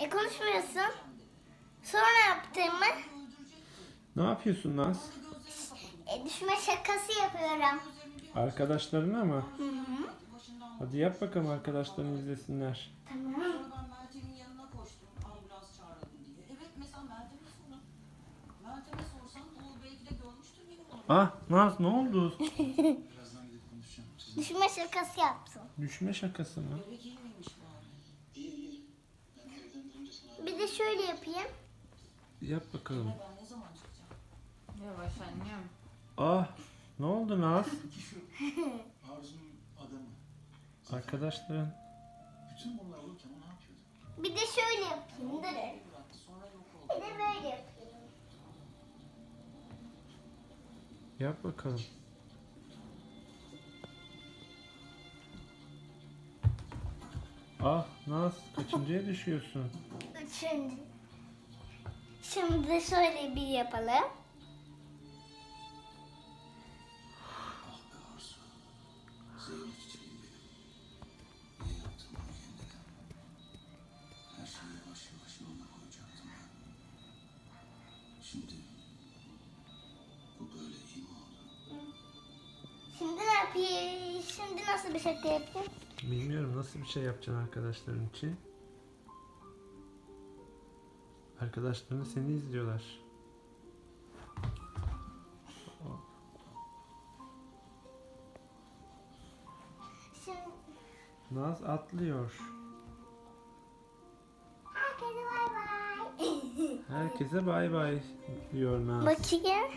E konuşmuyorsun. Sonra yaptığımı Ne yapıyorsun Naz? e, düşme şakası yapıyorum. Arkadaşlarına mı? Hı hı. Hadi yap bakalım arkadaşların izlesinler. Tamam. Ah Naz ne oldu? Birazdan gidip konuşacağım. Siz Düşme şakası yaptım. Düşme şakası mı? Bebek iyi miymiş bari? iyi iyi. Ben evden dönünce sana Bir de şöyle yapayım. Yap bakalım. Ben ne zaman çıkacağım? Yavaş annem. Ah ne oldu Naz? Arzu'nun adamı. Arkadaşların. Bütün bunlar olurken o ne yapıyordu? Bir de şöyle yapayım. Durun. Bıraktı sonra yok oldu. Bir de böyle yapayım. Yap bakalım. Ah Naz kaçıncıya düşüyorsun? Şimdi de şöyle bir yapalım. Şimdi bu böyle iyi oldu? Şimdi ne yapayım? Şimdi nasıl bir şaka yapayım? Bilmiyorum nasıl bir şey yapacaksın arkadaşların için. Arkadaşların seni izliyorlar. Naz atlıyor. herkese bay bay. Herkese bay bay diyor Naz. Bakayım.